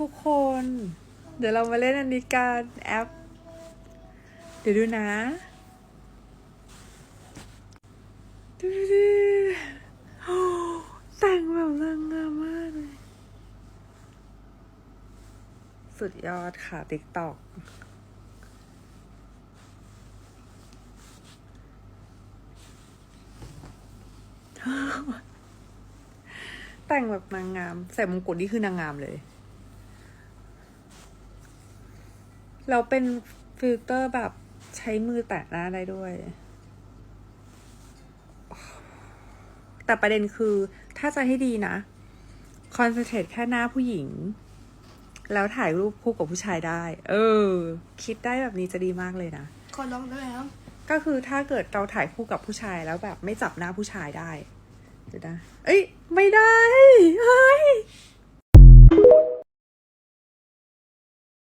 ทุกคน เดี๋ยวเรามาเล่นอันนี้กันแอป เดี๋ยวดูนะดูดิโอ้แต่งแบบนางงามมากเลย สุดยอดค่ะติ๊กตอกแต่งแบบนางงาม ใส่มงกุฎนี่คือนางงามเลย เราเป็นฟิลเตอร์แบบใช้มือแตะหน้าได้ด้วย แต่ประเด็นคือถ้าจะให้ดีนะคอนเซนเทรตแค่หน้าผู้หญิง แล้วถ่ายรูปคู่กับผู้ชายได้ เออ คิดได้แบบนี้จะดีมากเลยนะขอลองได้ไหมครับก็คือถ้าเกิดเราถ่ายคู่กับผู้ชายแล้วแบบไม่จับหน้าผู้ชายได้เดี๋ยวนะเอ้ย ไม่ได้เฮ้ย